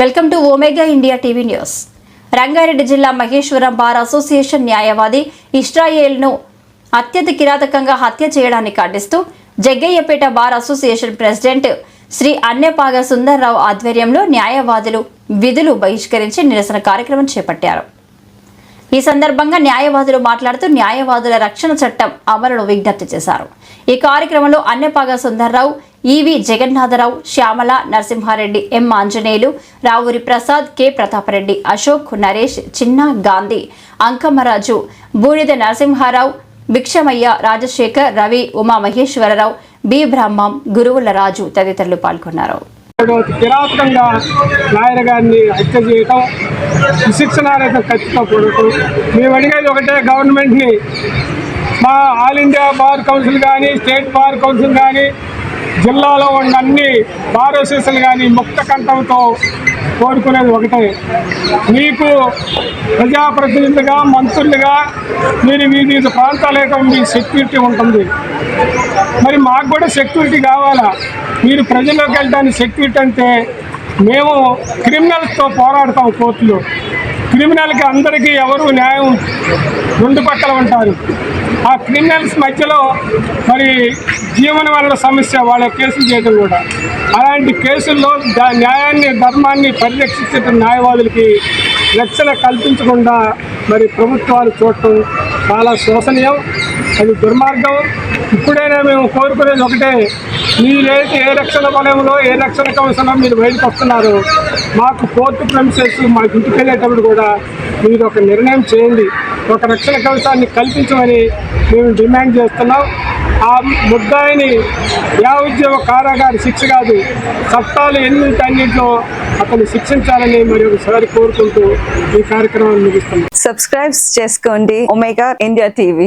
Welcome to Omega India TV news. Rangareddy జిల్లా Maheshwaram bar association న్యాయవాది ఇస్రాయేల్ను అత్యంత కిరాతకంగా హత్య చేయడాన్ని ఖండిస్తూ Jaggayyapeta bar association president Shri Annepaga Sundarrao ఆధ్వర్యంలో న్యాయవాదులు విధులు బహిష్కరించి నిరసన కార్యక్రమం చేపట్టారు. ఈ సందర్భంగా న్యాయవాదులు మాట్లాడుతూ న్యాయవాదుల రక్షణ చట్టం అమలును విజ్ఞప్తి చేశారు. ఈ కార్యక్రమంలో Annepaga Sundarrao E V Jagannatharao Shyamala Narasimhareddy M Anjaneyulu Ravuri Prasad K Pratapareddy Ashok Naresh Chinna Gandhi Ankammaraju Budida Narasimharao Bhikshamaiah Rajasekhar Ravi Uma Maheswararao B Brahmam Guruvula Raju తదితరులు పాల్గొన్నారు. కిరాతకంగా నాయన గారిని హత్య చేయటం శిక్షణారేత ఖచ్చితంగా కూడటం. మేము అడిగేది ఒకటే గవర్నమెంట్ని మా ఆల్ ఇండియా బార్ కౌన్సిల్ కానీ స్టేట్ బార్ కౌన్సిల్ కానీ జిల్లాలో ఉన్న అన్ని బార్ కానీ ముక్త కంఠంతో కోరుకునేది ఒకటే. మీకు ప్రజాప్రతినిధులుగా మంత్రులుగా మీరు వివిధ ప్రాంతాలకు మీ సెక్యూరిటీ ఉంటుంది. మరి మాకు కూడా సెక్యూరిటీ కావాలా? మీరు ప్రజల్లోకి వెళ్ళడానికి సెక్యూరిటీ అంటే మేము క్రిమినల్స్తో పోరాడతాం కోర్టులో. క్రిమినల్కి అందరికీ ఎవరు న్యాయం రెండు పక్కల ఉంటారు. ఆ క్రిమినల్స్ మధ్యలో మరి జీవన వనరుల సమస్య వాళ్ళ కేసులు చేయడం కూడా. అలాంటి కేసుల్లో దా న్యాయాన్ని ధర్మాన్ని పరిరక్షించే న్యాయవాదులకి రక్షణ కల్పించకుండా మరి ప్రభుత్వాలు చూడటం చాలా శోచనీయం అది దుర్మార్గం. ఇప్పుడైనా మేము కోరుకునేది ఒకటే మీరైతే ఏ రక్షణ బలంలో ఏ రక్షణ కౌన్సిల్లో మీరు బయటకు వస్తున్నారు మాకు కోర్టు ప్రమిసెస్ మాకు ఇంటికి వెళ్ళేటప్పుడు కూడా మీరు ఒక నిర్ణయం చేయండి. ఒక రక్షణ కవచాన్ని కల్పించమని మేము డిమాండ్ చేస్తున్నాం. ఆ ముద్దాయిని యావజ్జీవ కారాగారి శిక్ష కాదు చట్టాలు ఎన్ని అన్నింటిలో అతను శిక్షించాలని మరి ఒకసారి కోరుకుంటూ ఈ కార్యక్రమాన్ని ముగిస్తున్నాం. సబ్స్క్రైబ్ చేసుకోండి. Omega India TV